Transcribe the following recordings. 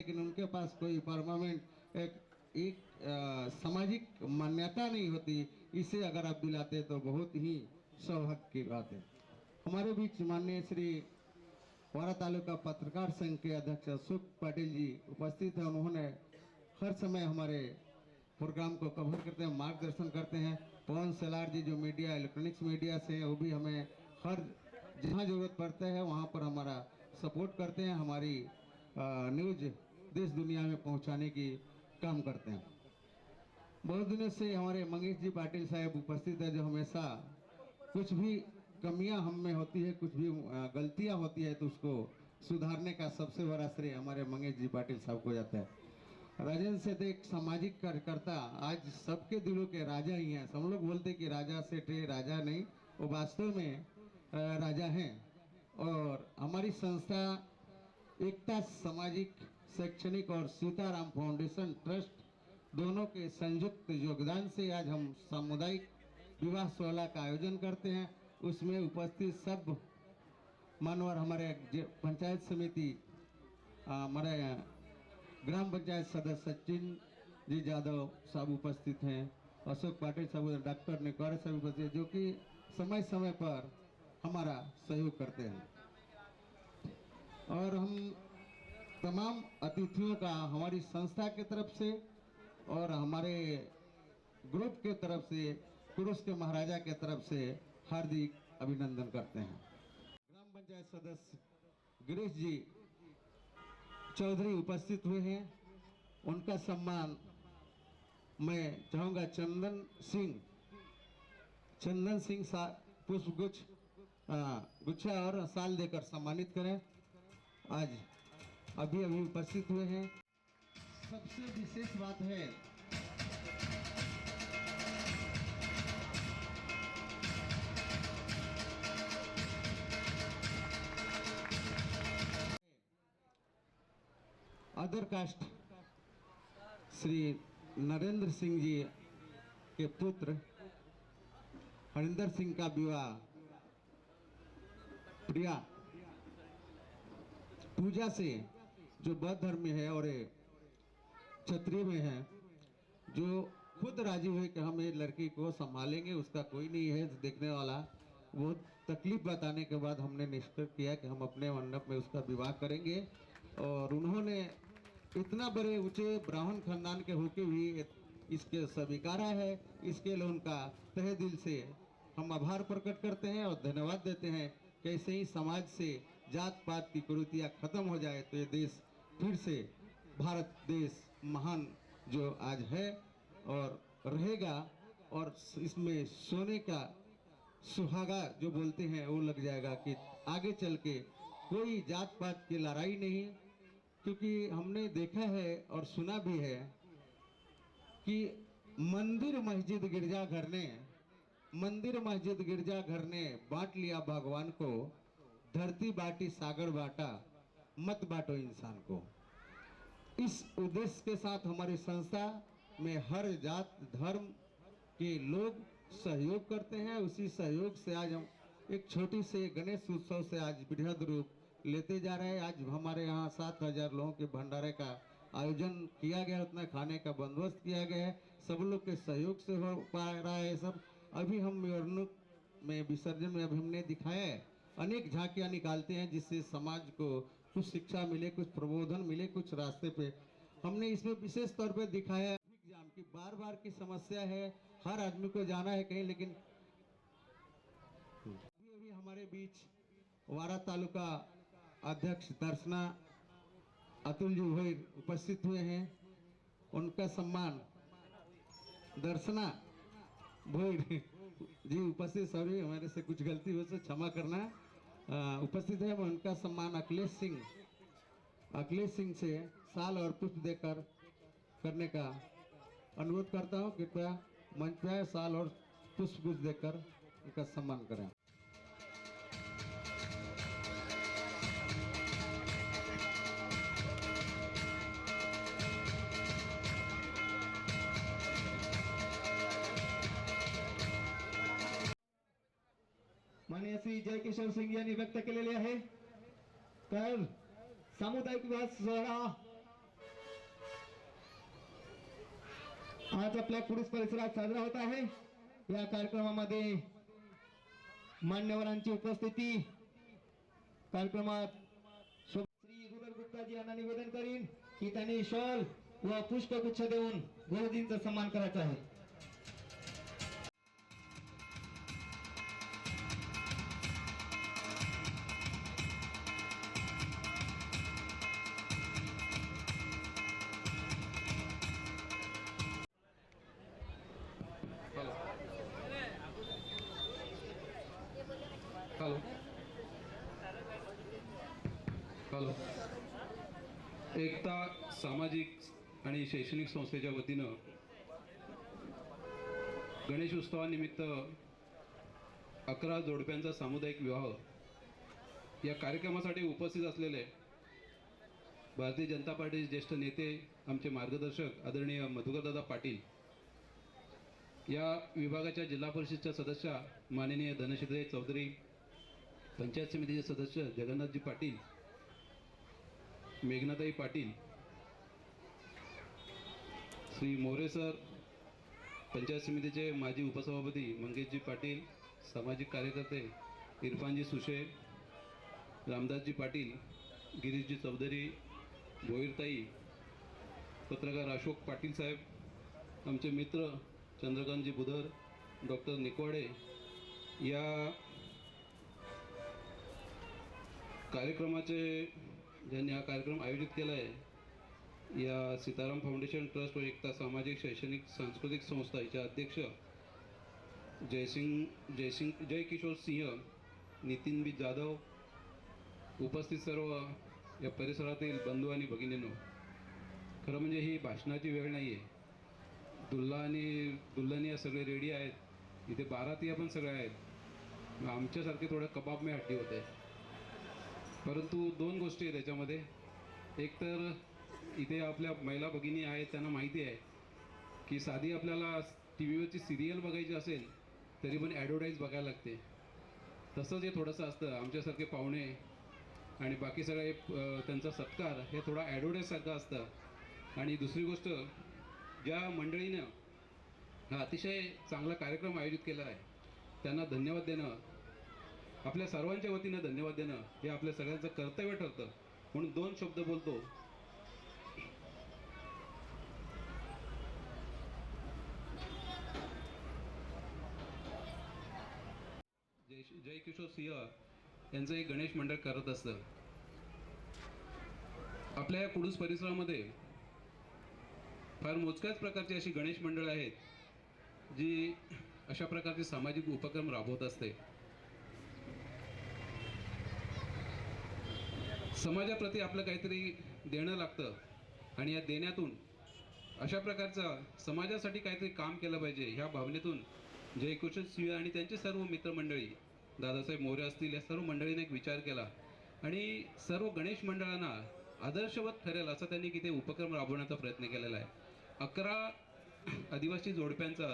लेकिन उनके पास कोई परमानेंट एक एक सामाजिक मान्यता नहीं होती, इसे अगर आप दिलाते तो बहुत ही सौभाग्य की बात है। हमारे बीच माननीय श्री वारा तालुका पत्रकार संघ के अध्यक्ष अशोक पाटिल जी उपस्थित हैं। उन्होंने हर समय हमारे प्रोग्राम को कवर करते हैं, मार्गदर्शन करते हैं। पवन सेलार जी जो मीडिया, इलेक्ट्रॉनिक्स मीडिया से हैं, वो भी हमें हर जहाँ ज़रूरत पड़ता है, वहाँ पर हमारा सपोर्ट करते हैं। हमारी न्यूज़ देश दुनिया में पहुँचाने की काम करते हैं। बहुत दिनों से हमारे मंगेश जी पाटिल साहब उपस्थित है जो हमेशा कुछ भी कमियाँ हम में होती है, कुछ भी गलतियाँ होती है तो उसको सुधारने का सबसे बड़ा श्रेय हमारे मंगेश जी पाटिल साहब को जाता है। राजेंद्र सेठ एक सामाजिक कार्यकर्ता, आज सबके दिलों के राजा ही हैं। सब लोग बोलते कि राजा सेठ राजा नहीं, वो वास्तव में राजा हैं। और हमारी संस्था एकता सामाजिक शैक्षणिक और सीताराम फाउंडेशन ट्रस्ट दोनों के संयुक्त योगदान से आज हम सामुदायिक विवाह सोहला का आयोजन करते हैं। उसमें उपस्थित सब मानवर हमारे पंचायत समिति हमारे ग्राम पंचायत सदस्य सचिन जी यादव साहब उपस्थित हैं, अशोक पाटिल साहब डॉक्टर निकौर साहब उपस्थित जो कि समय समय पर हमारा सहयोग करते हैं। और हम तमाम अतिथियों का हमारी संस्था के तरफ़ से और हमारे ग्रुप के तरफ़ से कुरुस के महाराजा के तरफ़ से हार्दिक अभिनंदन करते हैं। ग्राम पंचायत सदस्य गिरीश जी चौधरी उपस्थित हुए हैं। उनका सम्मान मैं चाहूँगा चंदन सिंह चंदन सिंह पुष्प गुच्छ गुच्छा और साल देकर सम्मानित करें। आज अभी अभी उपस्थित हुए हैं। सबसे विशेष बात है। अदर कास्ट श्री नरेंद्र सिंह जी के पुत्र हरिंदर सिंह का विवाह प्रिया पूजा से जो बौद्ध धर्म में है और क्षत्रिय में है, जो खुद राज़ी हुए कि हम ये लड़की को संभालेंगे, उसका कोई नहीं है देखने वाला। वो तकलीफ़ बताने के बाद हमने निष्कर्ष किया कि हम अपने मंडप में उसका विवाह करेंगे। और उन्होंने इतना बड़े ऊँचे ब्राह्मण खानदान के होके भी इसके स्वीकारा है। इसके लिए उनका तहे दिल से हम आभार प्रकट करते हैं और धन्यवाद देते हैं कैसे ही समाज से जात पात की कुरीतियाँ खत्म हो जाए तो ये देश फिर से भारत देश महान जो आज है और रहेगा और इसमें सोने का सुहागा जो बोलते हैं वो लग जाएगा कि आगे चल के कोई जात पात की लड़ाई नहीं, क्योंकि हमने देखा है और सुना भी है कि मंदिर मस्जिद गिरजाघर ने, मंदिर मस्जिद गिरजाघर ने बांट लिया भगवान को धरती बाटी, सागर बाटा, मत बांटो इंसान को। इस उद्देश्य के साथ हमारी संस्था में हर जात, धर्म के लोग सहयोग करते हैं। उसी सहयोग से आज हम एक छोटी से गणेश उत्सव से आज बृहद रूप लेते जा रहे हैं। आज हमारे यहाँ सात हज़ार लोगों के भंडारे का आयोजन किया गया, उतना खाने का बंदोबस्त किया गया है। सब लोग के सहयोग से हो पा रहा है सब। अभी हम में, विसर्जन में अभी हमने दिखाया है। अनेक झांकियाँ निकालते हैं जिससे समाज को कुछ शिक्षा मिले, कुछ प्रबोधन मिले, कुछ रास्ते पे। हमने इसमें विशेष तौर पे दिखाया है। एग्ज़ाम की बार बार की समस्या है। हर आदमी को जाना है कहीं, लेकिन अभी अभी हमारे बीच वारा तालुका अध्यक्ष दर्शना अतुल जी भोईर उपस्थित हुए हैं। उनका सम्मान दर्शना भोईर जी उपस्थित सॉरी हमारे से कुछ गलती हो से क्षमा करना उपस्थित है, उनका सम्मान अखिलेश सिंह अखिलेश सिंह से साल और पुष्प देकर करने का अनुरोध करता हूँ। कृपया मंच पर साल और पुष्प देकर उनका सम्मान करें। जयकिशोर सिंग यांनी व्यक्त केलेली आहे. तर सामुदायिक विवाह सोहळा आज आपल्या कुडीस परिसरात साजरा होत आहे. या कार्यक्रमामध्ये मान्यवरांची उपस्थिती कार्यक्रमात श्री रुदर गुप्ताजी यांना निवेदन करीन की त्यांनी शॉल व पुष्पगुच्छ देऊन गुरुजींचा सन्मान करायचा आहे. हॅलो हॅलो एकता सामाजिक आणि शैक्षणिक संस्थेच्या वतीनं गणेश उत्सवानिमित्त अकरा जोडप्यांचा सामुदायिक विवाह या कार्यक्रमासाठी उपस्थित असलेले भारतीय जनता पार्टीचे ज्येष्ठ नेते आमचे मार्गदर्शक आदरणीय मधुकरदादा पाटील या विभागाच्या जिल्हा परिषदच्या सदस्या माननीय धनश्रीताई चौधरी पंचायत समितीचे सदस्य जगन्नाथजी पाटील मेघनाताई पाटील श्री मोरे सर पंचायत समितीचे माजी उपसभापती मंगेशजी पाटील सामाजिक कार्यकर्ते इरफानजी सुशे रामदासजी पाटील गिरीशजी चौधरी भोईरताई पत्रकार अशोक पाटील साहेब आमचे मित्र चंद्रकांतजी बुधर डॉक्टर निकवाडे या कार्यक्रमाचे ज्यांनी हा कार्यक्रम आयोजित केला आहे या सीताराम फाउंडेशन ट्रस्ट व एकता सामाजिक शैक्षणिक सांस्कृतिक संस्था याच्या अध्यक्ष जयसिंग जयसिंग जय किशोर सिंह नितीन बी जाधव उपस्थित सर्व या परिसरातील बंधू आणि भगिनींनो खरं म्हणजे ही भाषणाची वेळ नाही आहे दुल्हा आणि दुल्हनिया सगळे रेडी आहेत. इथे बारातिया पण सगळे आहेत. मग आमच्यासारखे थोडं कबाब हट्टी होतं आहे परंतु दोन गोष्टी आहेत त्याच्यामध्ये एक तर इथे आपल्या महिला भगिनी आहेत त्यांना माहिती आहे की साधी आपल्याला टी व्हीवरची सिरियल बघायची असेल तरी पण ॲडव्हर्टाईज बघायला लागते. तसंच हे थोडंसं असतं आमच्यासारखे पाहुणे आणि बाकी सगळे त्यांचा सत्कार हे थोडा ॲडव्हर्टाईजसारखं असतं. आणि दुसरी गोष्ट ज्या मंडळीनं हा अतिशय चांगला कार्यक्रम आयोजित केला आहे त्यांना धन्यवाद देणं आपल्या सर्वांच्या वतीनं धन्यवाद देणं हे आपल्या सगळ्यांचं कर्तव्य ठरतं. म्हणून दोन शब्द बोलतो. जय जय किशोर सिंह यांचं एक गणेश मंडळ करत असतं. आपल्या या कुडूस परिसरामध्ये फार मोजक्याच प्रकारची अशी गणेश मंडळं आहेत जी अशा प्रकारचे सामाजिक उपक्रम राबवत असते. समाजाप्रती आपलं काहीतरी देणं लागतं. आणि या देण्यातून अशा प्रकारचा समाजासाठी काहीतरी काम केलं पाहिजे ह्या भावनेतून जयकुशन सिंह आणि त्यांचे सर्व मित्रमंडळी दादासाहेब मोरे असतील या सर्व मंडळीने एक विचार केला. आणि सर्व गणेश मंडळांना आदर्शवत ठरेल असा त्यांनी किती उपक्रम राबवण्याचा प्रयत्न केलेला आहे. अकरा आदिवासी जोडप्यांचा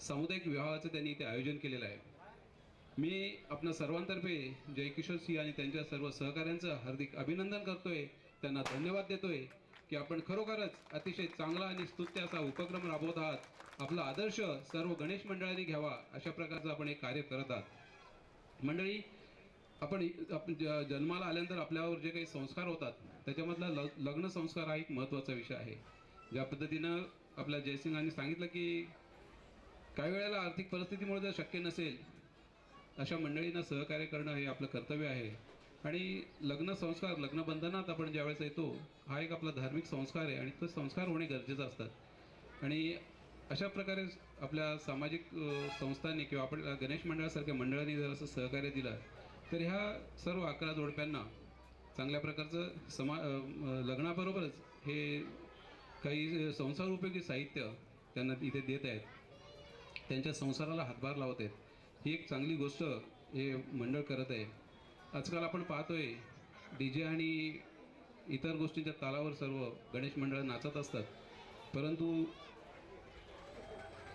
सामुदायिक विवाहाचं त्यांनी इथे आयोजन केलेलं आहे. मी आपल्या सर्वांतर्फे जयकिशोर सिंह आणि त्यांच्या सर्व सहकाऱ्यांचं हार्दिक अभिनंदन करतोय. त्यांना धन्यवाद देतोय की आपण खरोखरच अतिशय चांगला आणि स्तुत्य असा उपक्रम राबवत आहात. आपला आदर्श सर्व गणेश मंडळांनी घ्यावा अशा प्रकारचं आपण एक कार्य करत आहात. मंडळी आपण आपण जन्माला आल्यानंतर आपल्यावर जे काही संस्कार होतात त्याच्यामधला ल लग्न संस्कार हा एक महत्त्वाचा विषय आहे. ज्या पद्धतीनं आपल्या जयसिंगांनी सांगितलं की काही वेळेला आर्थिक परिस्थितीमुळे जर शक्य नसेल अशा मंडळींना सहकार्य करणं हे आपलं कर्तव्य आहे. आणि लग्न संस्कार लग्नबंधनात आपण ज्यावेळेस येतो हा एक आपला धार्मिक संस्कार आहे आणि तो संस्कार होणे गरजेचं असतात. आणि अशा प्रकारे आपल्या सामाजिक संस्थांनी किंवा आपण गणेश मंडळासारख्या मंडळांनी जर असं सहकार्य दिलं तर ह्या सर्व अकरा जोडप्यांना चांगल्या प्रकारचं समा लग्नाबरोबरच हे काही संसार उपयोगी साहित्य त्यांना इथे देत आहेत. त्यांच्या संसाराला हातभार लावत आहेत. ही एक चांगली गोष्ट हे मंडळ करत आहे. आजकाल आपण पाहतोय डी जे आणि इतर गोष्टींच्या तालावर सर्व गणेश मंडळ नाचत असतात. परंतु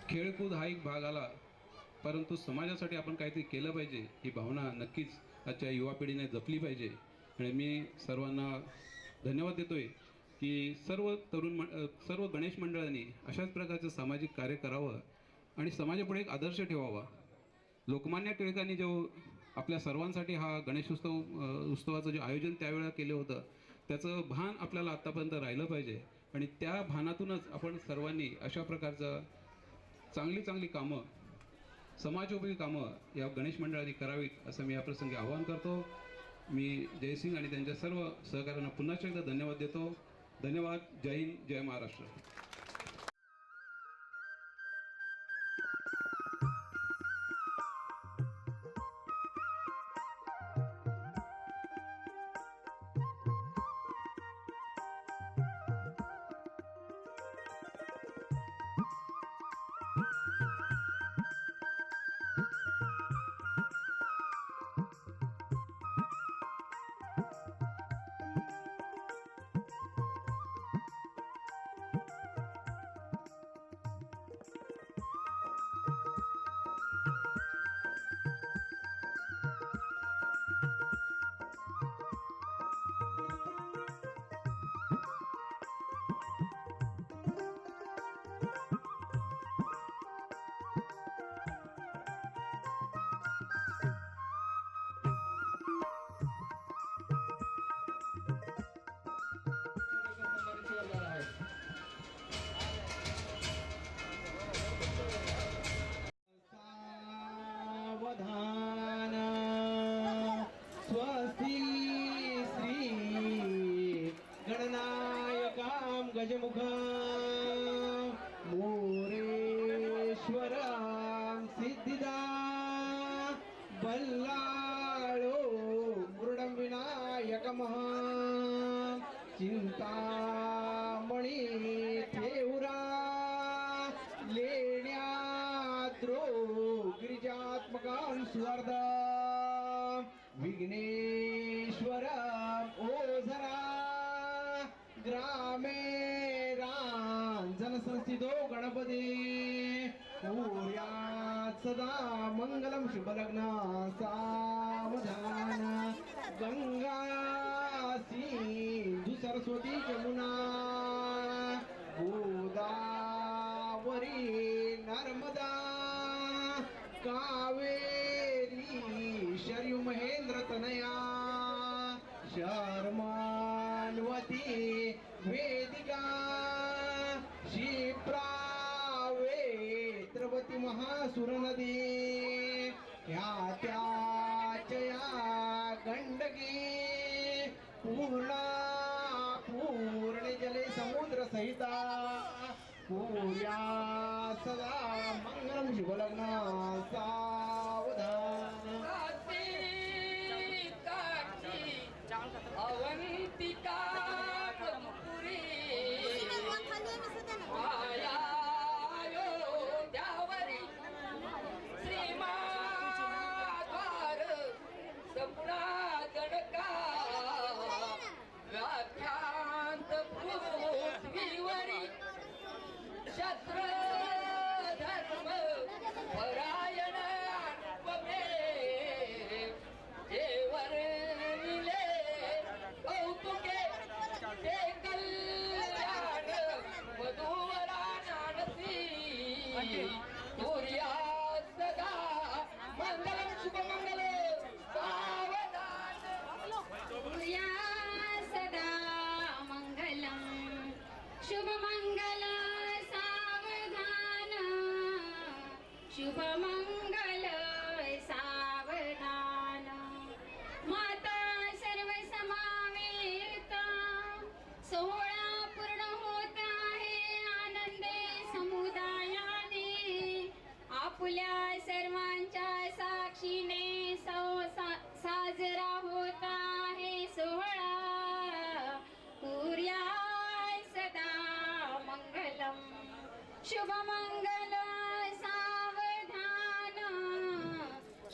खेळकूद हा एक भाग आला परंतु समाजासाठी आपण काहीतरी केलं पाहिजे ही भावना नक्कीच आजच्या युवा पिढीने जपली पाहिजे. आणि मी सर्वांना धन्यवाद देतोय की सर्व तरुण मं- सर्व गणेश मंडळांनी अशाच प्रकारचं सामाजिक कार्य करावं आणि समाजापुढे एक आदर्श ठेवावा. लोकमान्य टिळकांनी जो आपल्या सर्वांसाठी हा गणेशोत्सव उत्सवाचं जे आयोजन त्यावेळेला केलं होतं त्याचं भान आपल्याला आत्तापर्यंत राहिलं पाहिजे. आणि त्या भानातूनच आपण सर्वांनी अशा प्रकारचं चांगली चांगली कामं समाजोपयोगी कामं या गणेश मंडळाने करावीत असं मी या प्रसंगी आवाहन करतो. मी जयसिंग आणि त्यांच्या सर्व सहकाऱ्यांना पुन्हा एकदा धन्यवाद देतो. धन्यवाद. जय हिंद. जय महाराष्ट्र. स्वर्धा विघ्नेश्वर ओझरा ग्रामे जनसंस्थितो गणपती. सूर्यात् सदा मङ्गलं शुभलग्न सावधान. गंगा सिंधु सरस्वती जमुना गोदावरी नर्मदा. कावेरी सुर नदी ह्या त्याचया गंडकी पूर्णा पूर्ण जले समुद्र सहिता पूर्या सदा मंगलम शिवलग्ना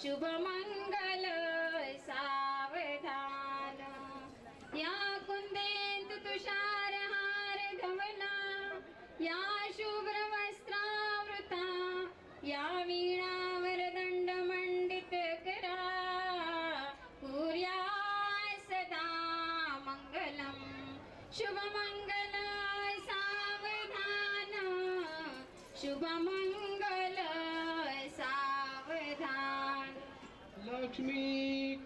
शुभमङ्गल सावधान। या कुन्देन्दु तुषारहार धवला या शुभ्र वस्त्रावृता या वीणावरदण्डमण्डित करा। पूर्या सदा मङ्गलम् शुभमङ्गल सावधान। शुभम लक्ष्मी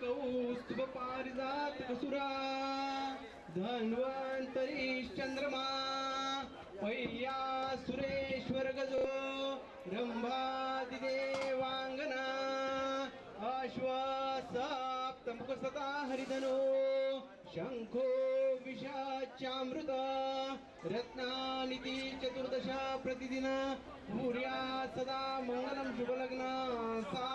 कौस्तुभ पारिजात कसुरा धन्वंतरी चंद्रमा पहिया सुरेश्वर गजो रंभादिदेवांगना अश्वसप्तमुखसता हरिधनो शंखो विषाचामृत रत्नानिती चतुर्दश प्रतिदिन भूर्या सदा मंगलम शुभलग्न सा